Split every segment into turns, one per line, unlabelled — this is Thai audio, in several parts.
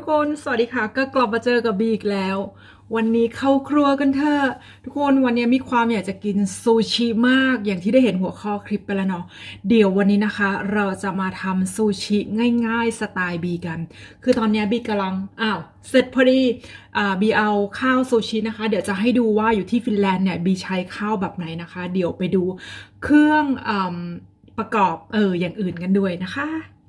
ทุกคน สวัสดีค่ะ ก็กลับมาเจอกับบีอีกแล้ว วันนี้เข้าครัวกันเถอะทุกคนวันนี้มีความอยากจะกินซูชิมาก อย่างที่ได้เห็นหัวข้อคลิปไปแล้วเนาะเดี๋ยววันนี้นะคะ เราจะมาทำซูชิง่าย ๆ สไตล์บีกัน คือตอนนี้บีกำลังอ้าวเสร็จพอดีอ่าบีเอาข้าวซูชินะคะ เดี๋ยวจะให้ดูว่าอยู่ที่ฟินแลนด์เนี่ยบีใช้ข้าวแบบไหนนะคะ เดี๋ยวไปดูเครื่องอประกอบเอออย่างอื่นกันด้วยนะคะ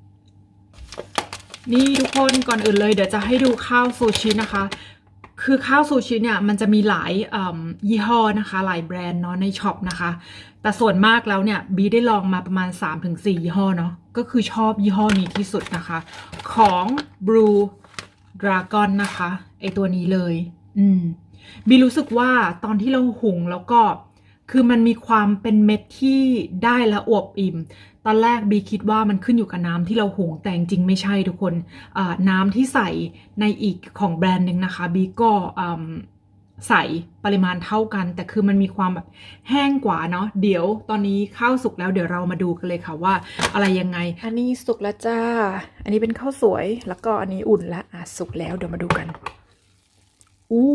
นี่ทุกคนก่อนอื่นเลยเดี๋ยวจะให้ดูข้าวซูชินะคะ คือข้าวซูชิเนี่ยมันจะมีหลายยี่ห้อนะคะ หลายแบรนด์เนาะในช็อปนะคะ แต่ส่วนมากแล้วเนี่ยบีได้ลองมาประมาณ 3-4 ยี่ห้อเนาะก็คือชอบยี่ห้อนี้ที่สุดนะคะ ของ Blue Dragon นะคะไอตัวนี้เลย อืมบีรู้สึกว่าตอนที่เราหุงแล้วก็คือมันมีความเป็นเม็ดที่ได้และอวบอิ่ม ตอนแรกบีคิดว่ามันขึ้นอยู่กับน้ำที่เราหุงแต่จริงๆไม่ใช่ทุกคนอ่าน้ำที่ใส่ในอีกของแบรนด์หนึ่งนะคะบีก็อืมใส่ปริมาณเท่ากัน แต่คือมันมีความแบบแห้งกว่าเนาะเดี๋ยวตอนนี้ข้าวสุกแล้วเดี๋ยวเรามาดูกันเลยค่ะว่าอะไรยังไง อันนี้สุกแล้วจ้า อันนี้เป็นข้าวสวยแล้วก็อันนี้อุ่นละอะสุกแล้วเดี๋ยวมาดูกันอู้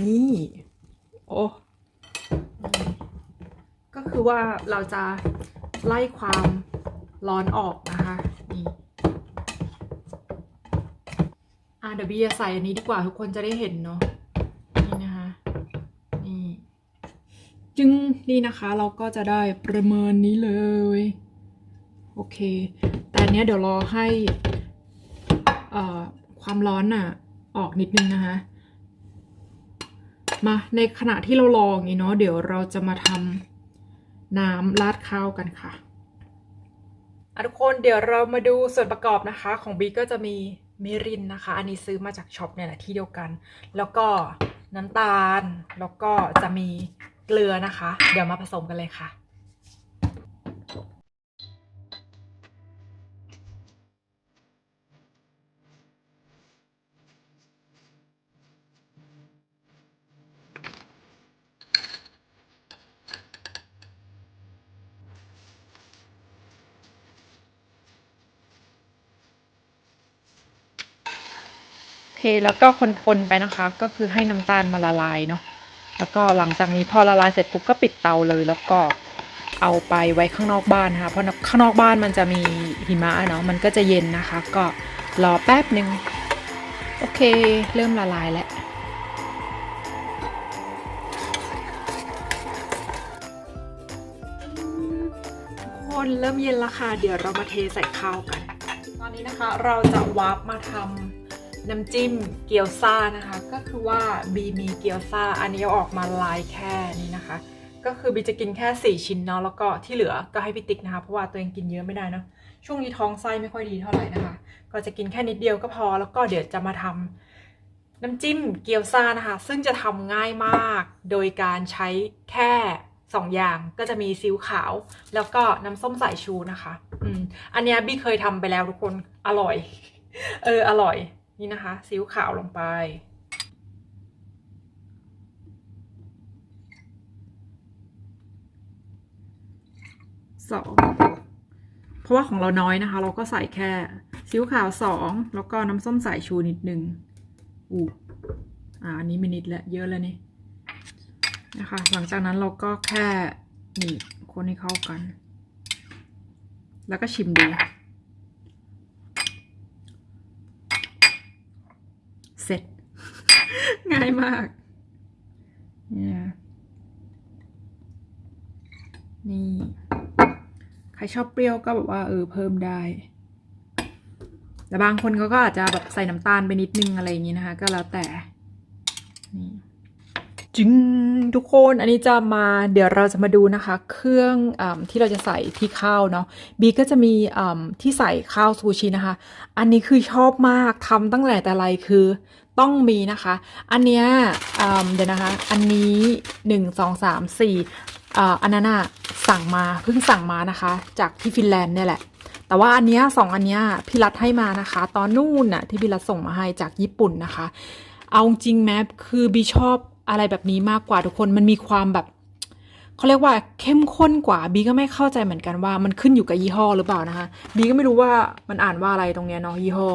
นี่โอ้ก็คือว่าเราจะ ไล่ความร้อนออกนะคะนี่อะเดี๋ยวบีจะใส่อันนี้ดีกว่าทุกคนจะได้เห็นเนาะนี่นะคะนี่จึงนี่นะคะเราก็จะได้ประเมินนี้เลยโอเค แต่อันเนี้ยเดี๋ยวรอให้อ่อความร้อนน่ะออกนิดนึงนะคะ มาในขณะที่เรารออย่างนี้เนาะเดี๋ยวเราจะมาทำ น้ำราดข้าวกันค่ะอะทุกคนเดี๋ยวเรามาดูส่วนประกอบนะคะ ของบีก็จะมีมิรินนะคะ อันนี้ซื้อมาจากช็อปเนี่ยแหละที่เดียวกัน แล้วก็น้ำตาล แล้วก็จะมีเกลือนะคะ เดี๋ยวมาผสมกันเลยค่ะ แล้วก็คนๆไปนะคะ ก็คือให้น้ำตาลมาละลายเนาะแล้วก็หลังจากนี้พอละลายเสร็จปุ๊บก็ปิดเตาเลย แล้วก็เอาไปไว้ข้างนอกบ้านนะคะเพราะข้างนอกบ้านมันจะมีหิมะเนาะมันก็จะเย็นนะคะ ก็รอแป๊บหนึ่งโอเค เริ่มละลายแล้วคนเริ่มเย็นแล้วค่ะ เดี๋ยวเรามาเทใส่ข้าวกัน ตอนนี้นะคะเราจะวาร์ปมาทำ น้ำจิ้มเกี๊ยวซ่านะคะ ก็คือว่าบีมีเกี๊ยวซ่าอันนี้เอาออกมาลายแค่นี้นะคะ ก็คือบีจะกินแค่ 4 ชิ้นเนาะแล้วก็ที่เหลือก็ให้พี่ติ๊กนะคะ เพราะว่าตัวเองกินเยอะไม่ได้เนอะช่วงนี้ท้องไส้ไม่ค่อยดีเท่าไหร่นะคะ ก็จะกินแค่นิดเดียวก็พอแล้วก็เดี๋ยวจะมาทำน้ำจิ้มเกี๊ยวซ่านะคะ ซึ่งจะทำง่ายมาก โดยการใช้แค่สองอย่างก็จะมีซีอิ๊วขาว แล้วก็น้ำส้มสายชูนะคะ อืม อันนี้บี้เคยทำไปแล้วทุกคน อร่อย เออ อร่อย นี่นะคะซีอิ๊วขาวลงไป สอง เพราะว่าของเราน้อยนะคะ เราก็ใส่แค่ซีอิ๊วขาวสองแล้วก็น้ำส้มสายชูนิดนึงอู้อ่าอันนี้ไม่นิดแล้วเยอะแล้วนี่นะคะ หลังจากนั้นเราก็แค่นี่คนให้เข้ากัน แล้วก็ชิมดู เสร็จ ง่ายมากเนี่ยนี่ ใครชอบเปรี้ยวก็แบบว่าเออเพิ่มได้ แต่บางคนเขาก็อาจจะแบบใส่น้ำตาลไปนิดนึงอะไรอย่างนี้นะคะ ก็แล้วแต่ นี่จึงทุกคนอันนี้จะมาเดี๋ยวเราจะมาดูนะคะ เครื่องอที่เราจะใส่ที่ข้าวเนาะบีก็จะมีที่ใส่ข้าวซูชินะคะ อันนี้คือชอบมากทำตั้งแต่แต่ไรคือ ต้องมีนะคะ อันเนี้ยเดี๋ยวนะคะ อันนี้หนึ่งสองสามสี่อันนั้นอะสั่งมาเพิ่งสั่งมานะคะ จากที่ฟินแลนด์เนี่ยแหละ แต่ว่าอันเนี้ยสองอันเนี้ยพี่รัฐให้มานะคะ ตอนนู่นน่ะที่พี่รัฐส่งมาให้จากญี่ปุ่นนะคะ เอาจริงแมปคือบีชอบอะไรแบบนี้มากกว่าทุกคนมันมีความแบบ เขาเรียกว่าเข้มข้นกว่าบีก็ไม่เข้าใจเหมือนกันว่ามันขึ้นอยู่กับยี่ห้อหรือเปล่านะคะบีก็ไม่รู้ว่ามันอ่านว่าอะไรตรงเนี้ยเนาะยี่ห้อ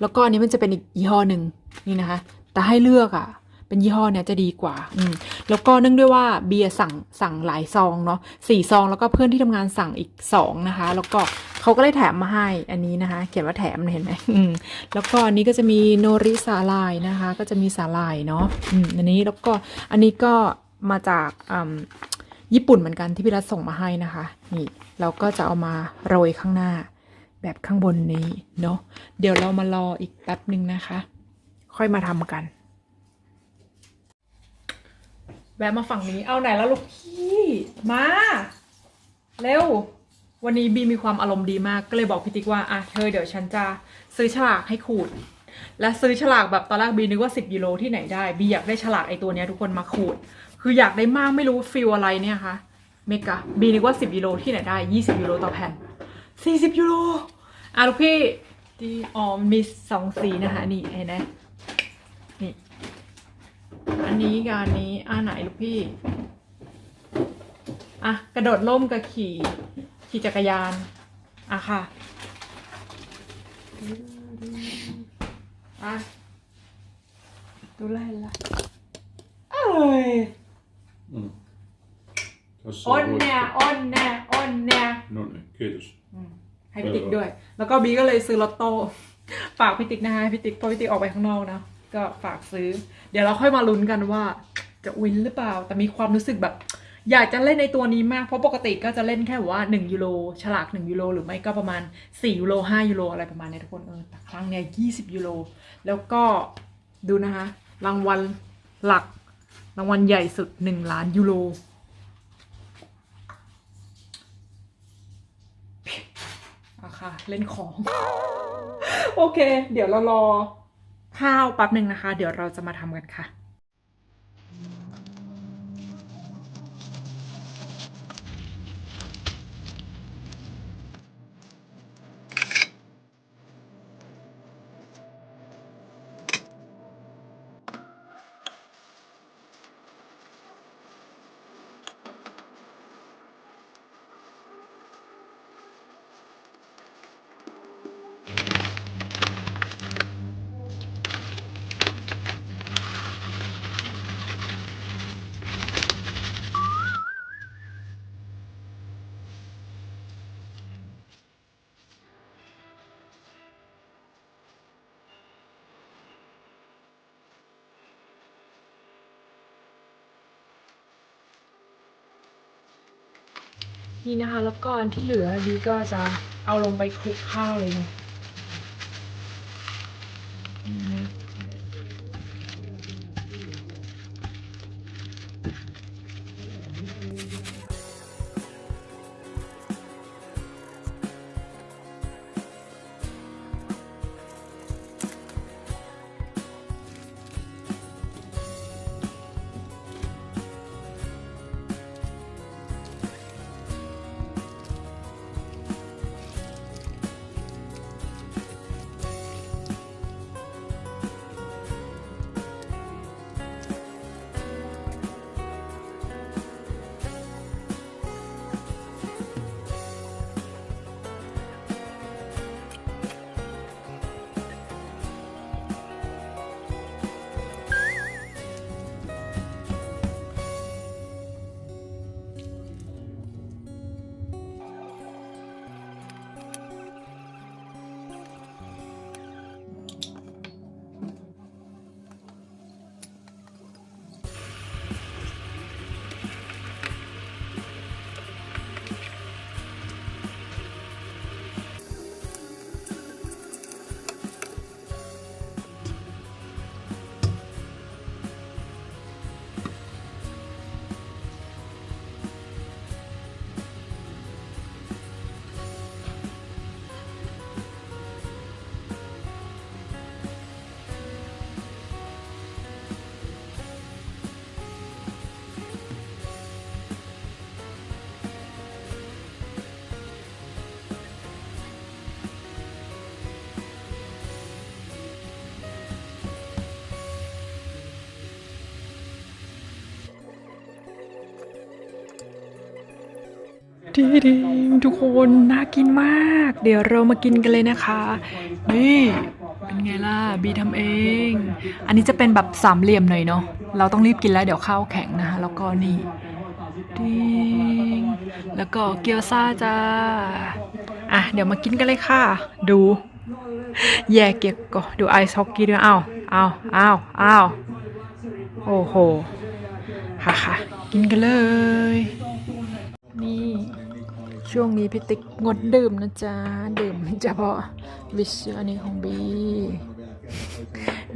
แล้วก็อันนี้มันจะเป็นอีกยี่ห้อหนึ่งนี่นะคะ แต่ให้เลือกอะ่ะเป็นยี่ห้อเนี้ยจะดีกว่าอืมแล้วก็เนื่องด้วยว่าเบียร์สั่งสั่งหลายซองเนาะสี่ซองแล้วก็เพื่อนที่ทำงานสั่งอีกสองนะคะ แล้วก็เขาก็เลยแถมมาให้อันนี้นะคะ เขียนว่าแถมเห็นไหมอืมแล้วก็อันนี้ก็จะมีโนริสาลายนะคะ ก็จะมีสาลายเนาะอืมอันนี้แล้วก็อันนี้ก็มาจากอืม ญี่ปุ่นเหมือนกันที่พี่รัฐส่งมาให้นะคะ นี่เราก็จะเอามาโรยข้างหน้า แบบข้างบนนี้เนาะเดี๋ยวเรามารออีกแป๊บหนึ่งนะคะ ค่อยมาทำกัน แวะมาฝั่งนี้เอาไหนแล้วลูกพี่มา เร็ว วันนี้บีมีความอารมณ์ดีมากก็เลยบอกพี่ติ๊กว่าอะเธอเดี๋ยวฉันจะซื้อฉลากให้ขูดและซื้อฉลากแบบตอนแรกบีนึกว่า 10ยูโรที่ไหนได้บีอยากได้ฉลากไอตัวนี้ทุกคนมาขูด คืออยากได้มากไม่รู้ฟิลอะไรเนี่ยคะเมกะบีนึกว่า 10 ยูโรที่ไหนได้ 20 ยูโรต่อแผ่น 40 ยูโรอะลูกพี่ที่อ๋อมีสองสีนะคะ นี่เห็นไหมนี่ อันนี้กับอันนี้อ่าไหนลูกพี่ อะ กระโดดร่มกับขี่ ขี่จักรยาน อะค่ะอะดูไล่ละเอ้ย
Mm. Tässä
อ้น
voi-
แน่อ้นแน่อ้นแน่
No niin, kiitos.
ให้พี่ติ๊กด้วย แล้วก็บีก็เลยซื้อลอตโต้ ฝากพี่ติ๊กนะคะให้พี่ติ๊กเพราะพี่ติ๊กออกไปข้างนอกนะ ก็ฝากซื้อ เดี๋ยวเราค่อยมาลุ้นกันว่าจะวินหรือเปล่า แต่มีความรู้สึกแบบ อยากจะเล่นในตัวนี้มาก เพราะปกติก็จะเล่นแค่แบบว่า1ยูโร ฉลาก1ยูโรหรือไม่ก็ประมาณ4ยูโร5ยูโรอะไรประมาณเนี้ยทุกคนเออแต่ครั้งเนี้ย20ยูโร แล้วก็ดูนะคะ รางวัลหลัก รางวัลใหญ่สุด 1 ล้านยูโร อะ ค่ะ เล่นของ โอเค เดี๋ยวเรารอข้าวแป๊บหนึ่งนะคะ เดี๋ยวเราจะมาทำกันค่ะ นี่นะคะ แล้วก็อันที่เหลือดีก็จะเอาลงไปคลุกข้าวเลยนะ ดีดีทุกคนน่ากินมาก เดี๋ยวเรามากินกันเลยนะคะ นี่เป็นไงล่ะบีทำเอง อันนี้จะเป็นแบบสามเหลี่ยมหน่อยเนาะเราต้องรีบกินแล้วเดี๋ยวข้าวแข็งนะคะแล้วก็นี่ดิงแล้วก็เกี๊ยวซ่าจ้าอะเดี๋ยวมากินกันเลยค่ะ ดู แย่เกี๊ยวก็ดูไอซ์ฮอกกี้ด้วยอ้าวอ้าวอ้าวอ้าวโอ้โหค่ะค่ะกินกันเลย ช่วงนี้พี่ติ๊กงดดื่มนะจ๊ะ ดื่มเฉพาะวิชอันนี้ของบี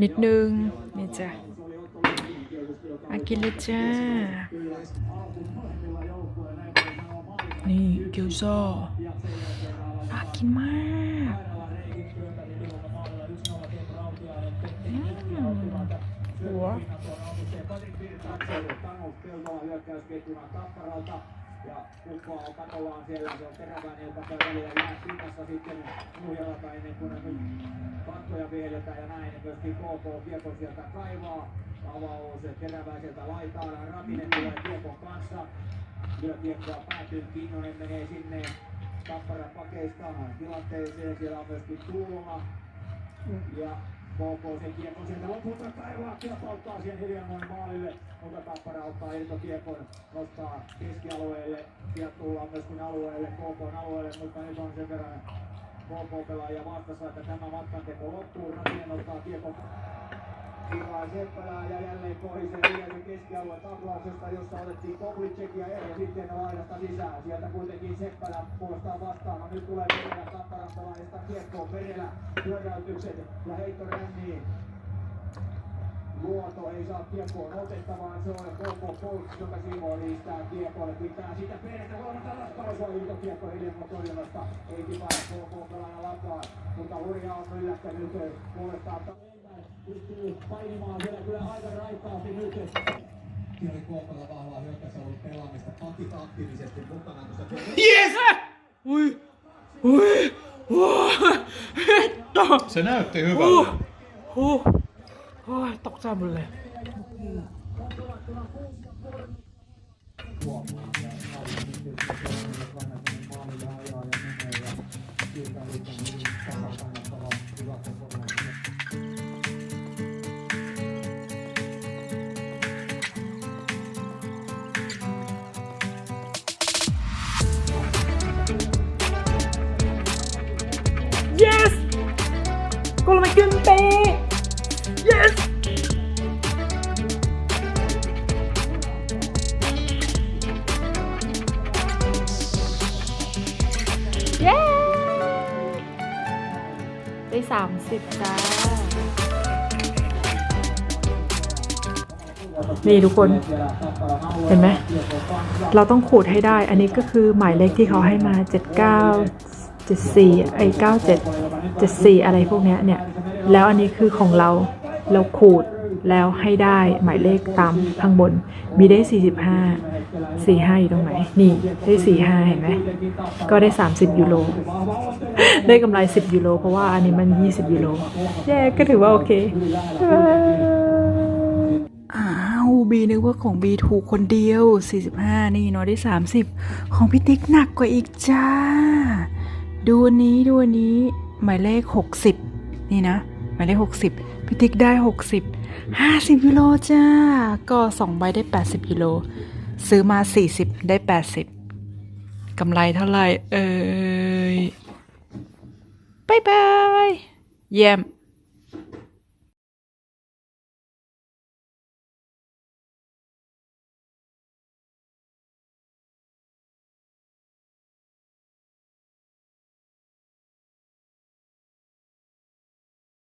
นิดนึงนี่จ้ะมากินเลยจ้า นี่เกี๊ยวซ่าน่ากินมากหัว
ja ukkoa on katollaan siellä, se on teräväinen, joka käy välillä. Jää pinnassa sitten nuhjalatainen, kun ne kattoja viedetään ja näin, ja myöskin KK Kiekko sieltä kaivaa, avaus terävää sieltä laitaan, Ratinen tulee Kiekon kanssa, lyö Kiekkoa päätyy, Kinnonen menee sinne Tappara pakeista tilanteeseen, siellä on myöskin Tuuloma, ja KK kiekon sieltä lopulta kaivaa, kilpauttaa siihen hiljannoin maalille, mutta Tappara ottaa Ilto kiekon, nostaa keskialueelle, ja tullaan myöskin alueelle, KK alueelle, mutta nyt on sen verran KK-pelaajia vastassa, että tämä matkanteko loppuu, Ratinen ottaa kiekon Hyvää Seppälää ja jälleen pohisen Ilisen keskialueen taklauksesta, jossa otettiin Koblicek ja Erja sitten laidasta sisään. Sieltä kuitenkin Seppälä puolestaan vastaava. Nyt tulee Perelä tapparastalaisesta kiekkoon. Perelä pyöräytykset ja heitto ränniin. Luoto ei saa kiekkoon otetta, se on Koko Polks, joka Simo liistää kiekolle. Pitää siitä perästä huomata raskaus on ilto kiekko hiljemmin torjunnasta. Ei tipaa Koko pelana lakaa, mutta hurjaa on yllättänyt puolestaan painimaan siellä kyllä aika raitaasti nyt.
Siinä oli Kuoppalla vahvaa hyökkäys ollut pelaamista. Pakit aktiivisesti mukana.
Yes!
Ui! Ui! Hitto!
Se näytti
hyvältä. Uh, huh. Oh, toksaa mulle. Kuoppaa. เย้ได้สามสิบจ้า นี่ทุกคน เห็นไหม เราต้องขูดให้ได้ อันนี้ก็คือหมายเลขที่เขาให้มา 79 74 ไอ้97 74 อะไรพวกเนี้ยเนี่ย แล้วอันนี้คือของเรา เราขูด แล้วให้ได้หมายเลขตามข้างบนมีได้ 45 45อยู่ตรงไหน นี่ได้ 45 เห็นไหม ก็ได้ 30 ยูโร ได้กำไร 10 ยูโร เพราะว่าอันนี้มัน 20 ยูโรแย่ก็ถือว่าโอเคอ้าวบีนึกว่าของบีถูกคนเดียว 45 นี่น้อยได้ 30 ของพี่ติ๊กหนักกว่าอีกจ้า ดูอันนี้ดูอันนี้หมายเลข 60 นี่นะ หมายเลข 60 พี่ติ๊กได้ 60 50กิโลจ้า ก็2ใบได้ 80กิโล ซื้อมา 40 ได้ 80กำไรเท่าไหร่ เอ่ยบายบาย เยี่ยม